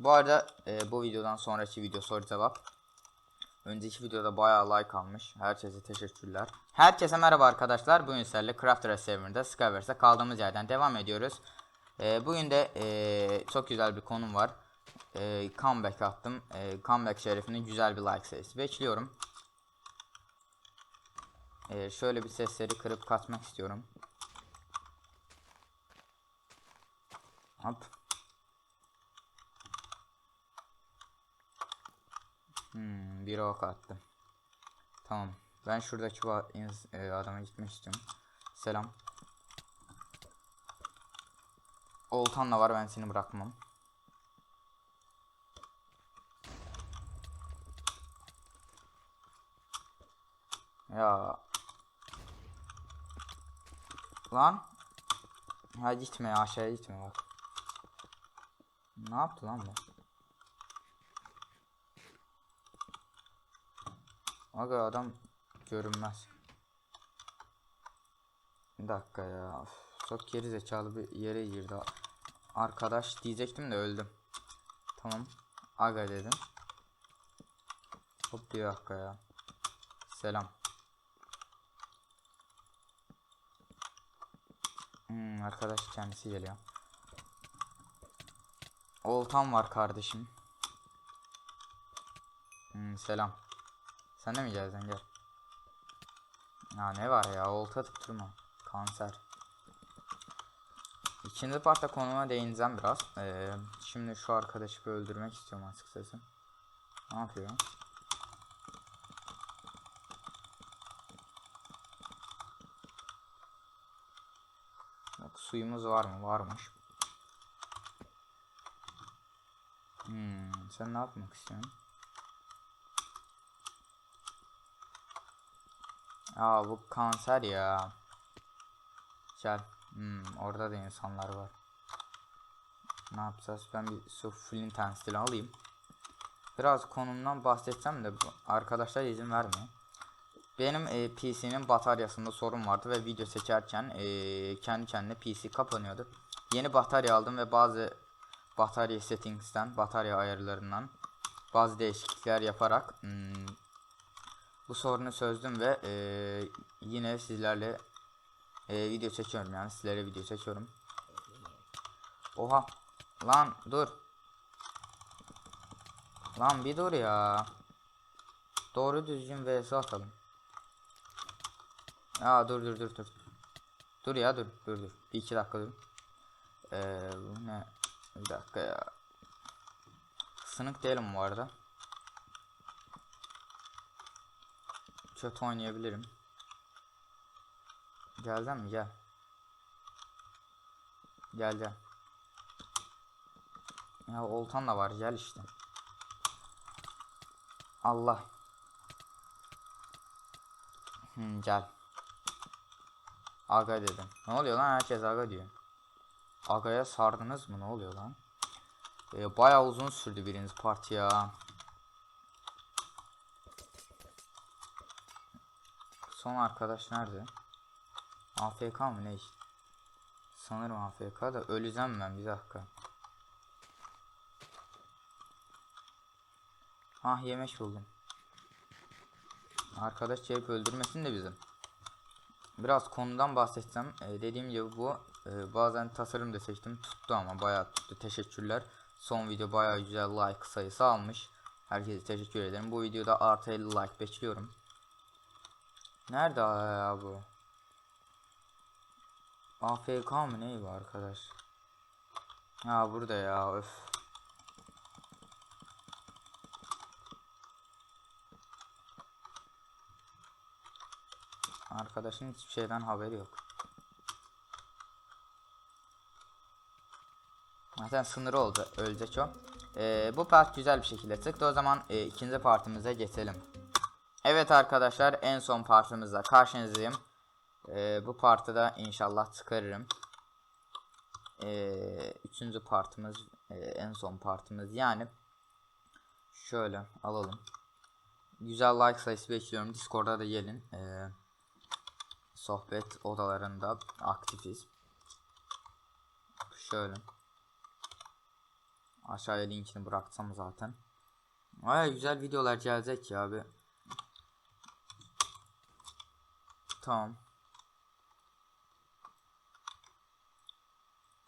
Bu arada e, bu videodan sonraki video soru cevap. Önceki videoda bayağı like almış. Herkese teşekkürler. Herkese merhaba arkadaşlar. Bugün sizlerle Crafter serverında Skyverse'e kaldığımız yerden devam ediyoruz. E, bugün de e, çok güzel bir konum var. E, comeback attım. E, comeback şerefinin güzel bir like sayısı bekliyorum. E, şöyle bir sesleri kırıp kaçmak istiyorum. Hop. Hmm, biri ok attı. Tamam. Ben şuradaki e, adama gitmek istiyorum. Selam. Oltan da var ben seni bırakmam. Ya. Lan. Ha gitme aşağıya gitme bak. Ne yaptı lan bu? Aga adam görünmez. Bir dakika ya. Of, çok geri zekalı bir yere girdi. Arkadaş diyecektim de öldüm. Tamam. Aga dedim. Hop bir dakika ya. Selam. Hmm, arkadaş kendisi geliyor. Oltam var kardeşim. Hmm, selam. Sen de mi geldin gel. Ya ne var ya olta atıp durma. Kanser. İkinci partta konuma değineceğim biraz. Ee, şimdi şu arkadaşı bir öldürmek istiyorum açıkçası. Ne yapıyor? Bak suyumuz var mı? Varmış. Hmm, sen ne yapmak istiyorsun? Aa bu kanser ya. Gel. Hmm, orada da insanlar var. Ne yapacağız? Ben bir su flint stili alayım. Biraz konumdan bahsedeceğim de arkadaşlar izin vermiyor. Benim e, PC'nin bataryasında sorun vardı ve video çekerken e, kendi kendine PC kapanıyordu. Yeni batarya aldım ve bazı batarya settings'ten, batarya ayarlarından bazı değişiklikler yaparak hmm, bu sorunu çözdüm ve e, yine sizlerle e, video çekiyorum yani sizlere video çekiyorum. Oha lan dur. Lan bir dur ya. Doğru düzgün vs atalım. Ya dur dur dur dur. Dur ya dur dur dur. Bir iki dakika dur. Ee, bu ne? Bir dakika ya. Sınık değilim bu arada. Kötü oynayabilirim. Geldin mi? Gel. Gel gel. Ya oltan da var gel işte. Allah. Hmm, gel. Aga dedim. Ne oluyor lan herkes aga diyor. Aga'ya sardınız mı ne oluyor lan? Ee, bayağı uzun sürdü birinci parti ya. Son arkadaş nerede? AFK mı ne? Sanırım AFK da öleceğim ben bir dakika. Ah yemek buldum. Arkadaş gelip öldürmesin de bizim. Biraz konudan bahsedeceğim. Ee, dediğim gibi bu e, bazen tasarım da seçtim tuttu ama bayağı tuttu. Teşekkürler. Son video bayağı güzel like sayısı almış. Herkese teşekkür ederim. Bu videoda artı 50 like bekliyorum. Nerede ya bu? AFK mı ne bu arkadaş? Ya burada ya öf. Arkadaşın hiçbir şeyden haberi yok. Zaten sınırı oldu. Ölecek o. Ee, bu part güzel bir şekilde çıktı. O zaman e, ikinci partimize geçelim. Evet arkadaşlar en son partımızla karşınızdayım. Ee, bu partı da inşallah çıkarırım. Ee, üçüncü partımız e, en son partımız yani. Şöyle alalım. Güzel like sayısı bekliyorum. Discord'da da gelin. Ee, sohbet odalarında aktifiz. Şöyle. Aşağıya linkini bıraksam zaten. Ay güzel videolar gelecek ya abi. Tamam.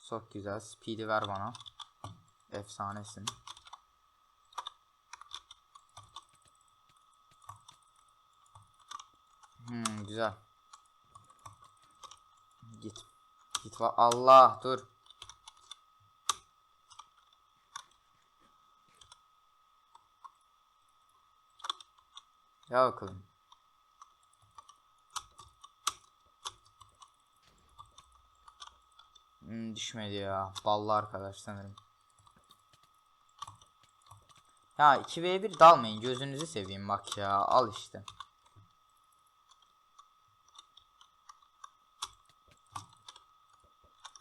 Çok güzel. Speed'i ver bana. Efsanesin. Hmm, güzel. Git. Git va Allah dur. Ya bakalım. Hmm, düşmedi ya. Ballı arkadaş sanırım. Ya 2v1 dalmayın gözünüzü seveyim bak ya al işte.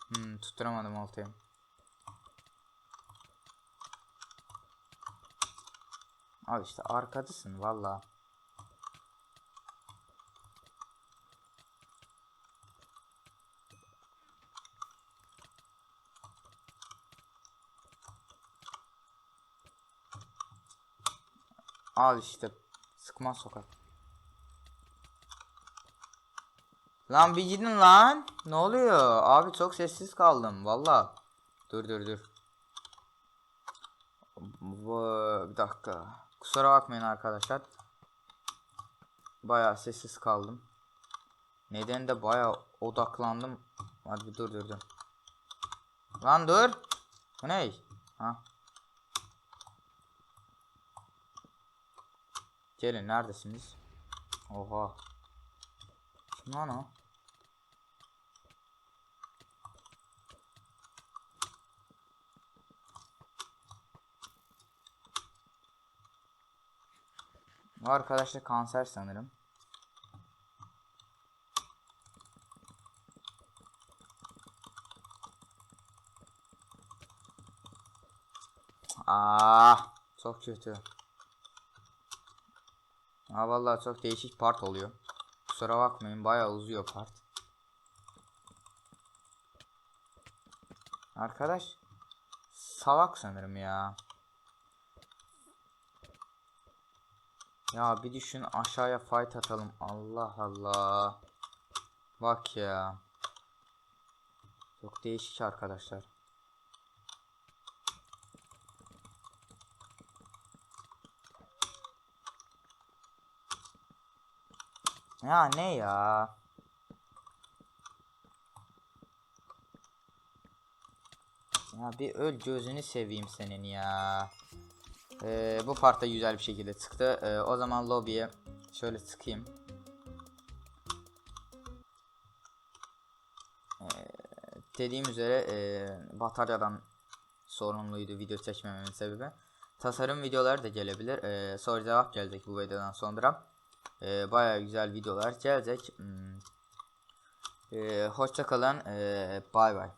Hmm, tutturamadım oltayı. Al işte arkadasın valla. Al işte sıkma sokak. Lan bir gidin lan. Ne oluyor? Abi çok sessiz kaldım valla. Dur dur dur. Bir dakika. Kusura bakmayın arkadaşlar. Baya sessiz kaldım. Neden de baya odaklandım. Hadi dur dur dur. Lan dur. Bu ne? Ha. Gelin neredesiniz? Oha. Kim lan o? Bu arkadaş da kanser sanırım. Aa, çok kötü. Ha vallahi çok değişik part oluyor. Kusura bakmayın bayağı uzuyor part. Arkadaş salak sanırım ya. Ya bir düşün aşağıya fight atalım. Allah Allah. Bak ya. Çok değişik arkadaşlar. Ya ne ya? Ya bir öl gözünü seveyim senin ya. Ee, bu parta güzel bir şekilde çıktı. Ee, o zaman lobiye şöyle sıkayım. Ee, dediğim üzere e, bataryadan sorumluydu video çekmememin sebebi. Tasarım videoları da gelebilir. Ee, soru cevap gelecek bu videodan sonra. Ee, Baya güzel videolar gelecek. Ee, hoşça kalın. Ee, bay bay.